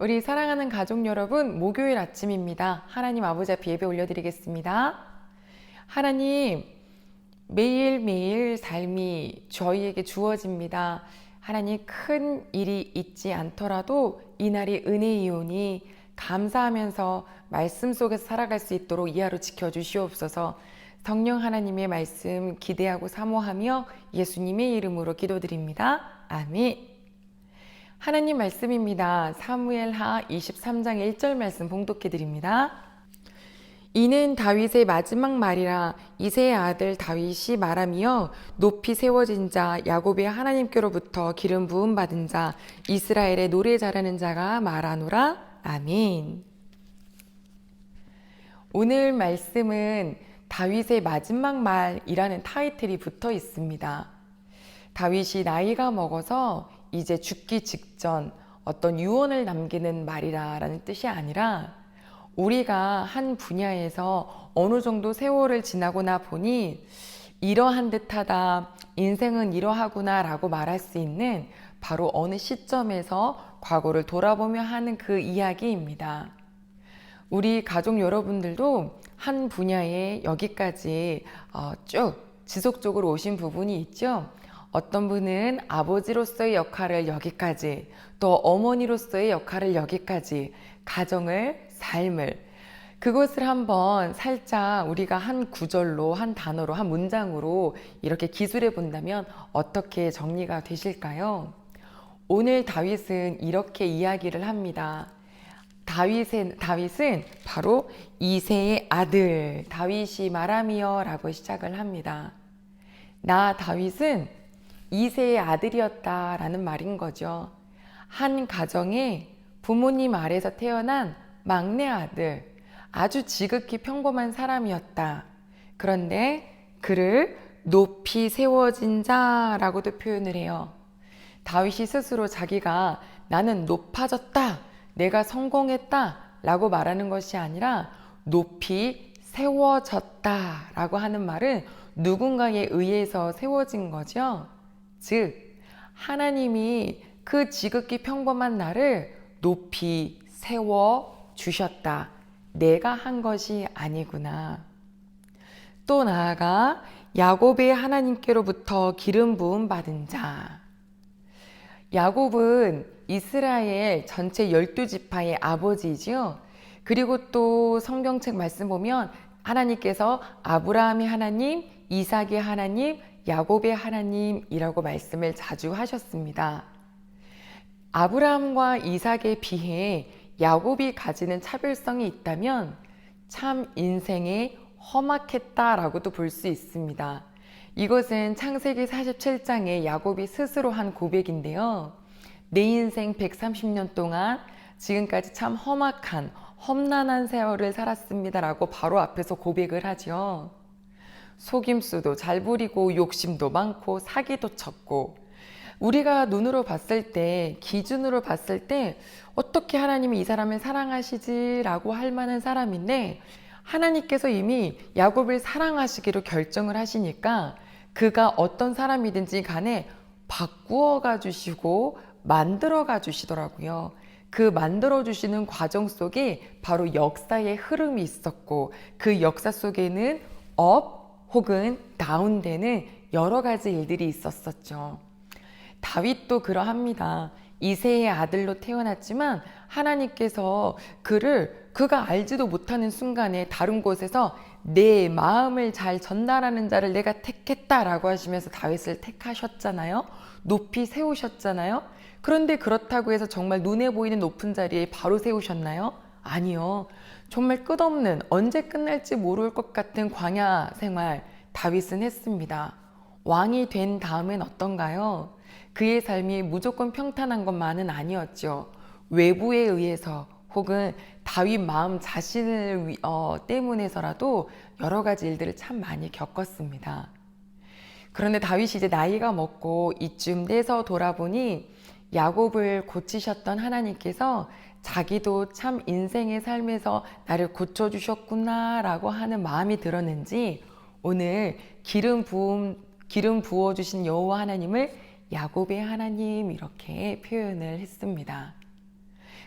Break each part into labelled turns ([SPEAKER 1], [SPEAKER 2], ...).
[SPEAKER 1] 우리 사랑하는 가족 여러분, 목요일 아침입니다. 하나님 아버지 앞에 예배 올려드리겠습니다. 하나님, 매일매일 삶이 저희에게 주어집니다. 하나님, 큰 일이 있지 않더라도 이날이 은혜이오니 감사하면서 말씀 속에서 살아갈 수 있도록 이 하루 지켜주시옵소서 성령 하나님의 말씀 기대하고 사모하며 예수님의 이름으로 기도드립니다. 아멘. 하나님 말씀입니다. 사무엘 하 23장 1절 말씀 봉독해 드립니다. 이는 다윗의 마지막 말이라 이세의 아들 다윗이 말하며 높이 세워진 자 야곱의 하나님께로부터 기름 부음 받은 자 이스라엘의 노래 잘하는 자가 말하노라 아멘. 오늘 말씀은 다윗의 마지막 말이라는 타이틀이 붙어 있습니다. 다윗이 나이가 먹어서 이제 죽기 직전 어떤 유언을 남기는 말이라라는 뜻이 아니라 우리가 한 분야에서 어느 정도 세월을 지나고나 보니 이러한 듯하다, 인생은 이러하구나 라고 말할 수 있는 바로 어느 시점에서 과거를 돌아보며 하는 그 이야기입니다. 우리 가족 여러분들도 한 분야에 여기까지 어, 쭉 지속적으로 오신 부분이 있죠. 어떤 분은 아버지로서의 역할을 여기까지, 또 어머니로서의 역할을 여기까지, 가정을, 삶을, 그것을 한번 살짝 우리가 한 구절로, 한 단어로, 한 문장으로 이렇게 기술해 본다면 어떻게 정리가 되실까요? 오늘 다윗은 이렇게 이야기를 합니다. 다윗은, 다윗은 바로 이세의 아들, 다윗이 말하며 라고 시작을 합니다. 나 다윗은 이세의 아들이었다라는 말인 거죠. 한 가정에 부모님 아래서 태어난 막내 아들, 아주 지극히 평범한 사람이었다. 그런데 그를 높이 세워진 자라고도 표현을 해요. 다윗이 스스로 자기가 나는 높아졌다, 내가 성공했다 라고 말하는 것이 아니라 높이 세워졌다 라고 하는 말은 누군가에 의해서 세워진 거죠. 즉, 하나님이 그 지극히 평범한 나를 높이 세워 주셨다. 내가 한 것이 아니구나. 또 나아가 야곱의 하나님께로부터 기름 부음 받은 자. 야곱은 이스라엘 전체 열두 지파의 아버지지요. 그리고 또 성경책 말씀 보면 하나님께서 아브라함의 하나님, 이삭의 하나님, 야곱의 하나님이라고 말씀을 자주 하셨습니다. 아브라함과 이삭에 비해 야곱이 가지는 차별성이 있다면 참 인생에 험악했다라고도 볼 수 있습니다. 이것은 창세기 47장에 야곱이 스스로 한 고백인데요. 내 인생 130년 동안 지금까지 참 험악한, 험난한 세월을 살았습니다라고 바로 앞에서 고백을 하죠. 속임수도 잘 부리고 욕심도 많고 사기도 쳤고 우리가 눈으로 봤을 때 기준으로 봤을 때 어떻게 하나님이 이 사람을 사랑하시지라고 할 만한 사람인데 하나님께서 이미 야곱을 사랑하시기로 결정을 하시니까 그가 어떤 사람이든지 간에 바꾸어 가 주시고 만들어 가 주시더라고요. 그 만들어 주시는 과정 속에 바로 역사의 흐름이 있었고 그 역사 속에는 업 혹은 다운되는 여러 가지 일들이 있었었죠. 다윗도 그러합니다. 이세의 아들로 태어났지만 하나님께서 그를 그가 알지도 못하는 순간에 다른 곳에서 내 마음을 잘 전달하는 자를 내가 택했다라고 하시면서 다윗을 택하셨잖아요. 높이 세우셨잖아요. 그런데 그렇다고 해서 정말 눈에 보이는 높은 자리에 바로 세우셨나요? 아니요. 정말 끝없는 언제 끝날지 모를 것 같은 광야 생활 다윗은 했습니다. 왕이 된 다음엔 어떤가요? 그의 삶이 무조건 평탄한 것만은 아니었죠. 외부에 의해서 혹은 다윗 마음 자신을 어, 때문에서라도 여러 가지 일들을 참 많이 겪었습니다. 그런데 다윗이 이제 나이가 먹고 이쯤 돼서 돌아보니 야곱을 고치셨던 하나님께서 자기도 참 인생의 삶에서 나를 고쳐주셨구나 라고 하는 마음이 들었는지 오늘 기름 부음 기름 부어 주신 여호와 하나님을 야곱의 하나님 이렇게 표현을 했습니다.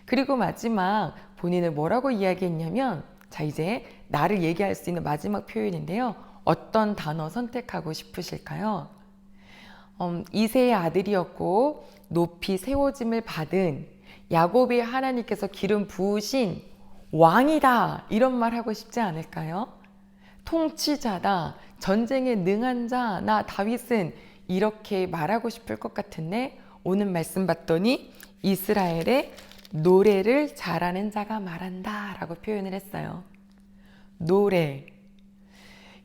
[SPEAKER 1] 그리고 마지막 본인을 뭐라고 이야기했냐면 자 이제 나를 얘기할 수 있는 마지막 표현인데요. 어떤 단어 선택하고 싶으실까요? 음, 이세의 아들이었고 높이 세워짐을 받은 야곱의 하나님께서 기름 부으신 왕이다 이런 말 하고 싶지 않을까요? 통치자다 전쟁에 능한 자 나 다윗은 이렇게 말하고 싶을 것 같은데 오늘 말씀 봤더니 이스라엘의 노래를 잘하는 자가 말한다 라고 표현을 했어요. 노래.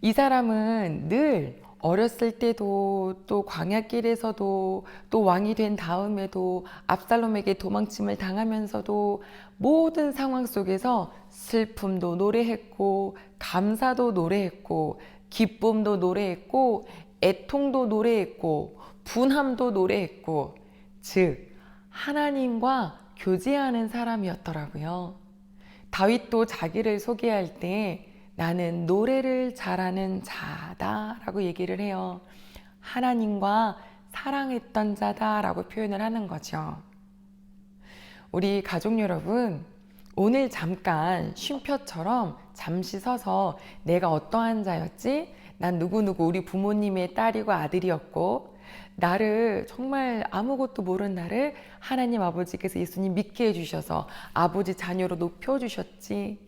[SPEAKER 1] 이 사람은 늘 어렸을 때도 또 광야길에서도 또 왕이 된 다음에도 압살롬에게 도망침을 당하면서도 모든 상황 속에서 슬픔도 노래했고 감사도 노래했고 기쁨도 노래했고 애통도 노래했고 분함도 노래했고 즉 하나님과 교제하는 사람이었더라고요. 다윗도 자기를 소개할 때 나는 노래를 잘하는 자다 라고 얘기를 해요. 하나님과 사랑했던 자다 라고 표현을 하는 거죠. 우리 가족 여러분, 오늘 잠깐 쉼표처럼 잠시 서서 내가 어떠한 자였지? 난 누구누구 우리 부모님의 딸이고 아들이었고, 나를 정말 아무것도 모르는 나를 하나님 아버지께서 예수님 믿게 해주셔서 아버지 자녀로 높여주셨지.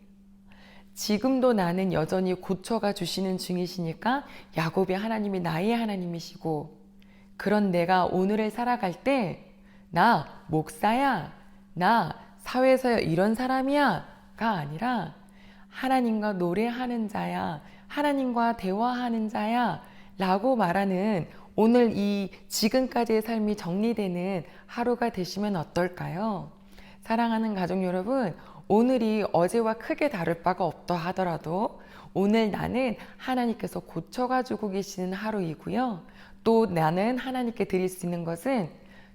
[SPEAKER 1] 지금도 나는 여전히 고쳐가 주시는 중이시니까 야곱의 하나님이 나의 하나님이시고 그런 내가 오늘을 살아갈 때 나 목사야 나 사회에서 이런 사람이야 가 아니라 하나님과 노래하는 자야 하나님과 대화하는 자야 라고 말하는 오늘 이 지금까지의 삶이 정리되는 하루가 되시면 어떨까요? 사랑하는 가족 여러분, 오늘이 어제와 크게 다를 바가 없다 하더라도 오늘 나는 하나님께서 고쳐가지고 계시는 하루이고요. 또 나는 하나님께 드릴 수 있는 것은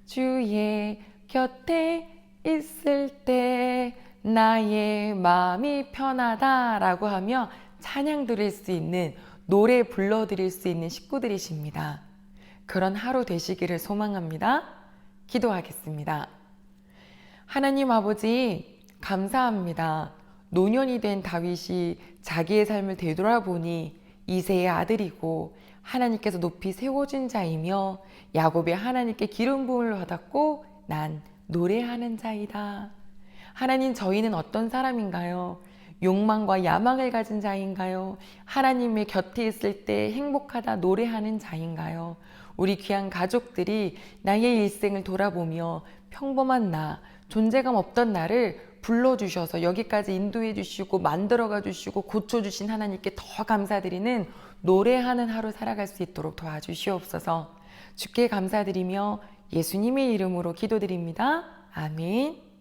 [SPEAKER 1] 주의 곁에 있을 때 나의 마음이 편하다라고 하며 찬양 드릴 수 있는 노래 불러 드릴 수 있는 식구들이십니다. 그런 하루 되시기를 소망합니다. 기도하겠습니다. 하나님 아버지, 감사합니다. 노년이 된 다윗이 자기의 삶을 되돌아보니 이세의 아들이고 하나님께서 높이 세워준 자이며 야곱의 하나님께 기름 부음을 받았고 난 노래하는 자이다. 하나님 저희는 어떤 사람인가요? 욕망과 야망을 가진 자인가요? 하나님의 곁에 있을 때 행복하다 노래하는 자인가요? 우리 귀한 가족들이 나의 일생을 돌아보며 평범한 나, 존재감 없던 나를 불러주셔서 여기까지 인도해 주시고 만들어가 주시고 고쳐주신 하나님께 더 감사드리는 노래하는 하루 살아갈 수 있도록 도와주시옵소서 주께 감사드리며 예수님의 이름으로 기도드립니다. 아멘.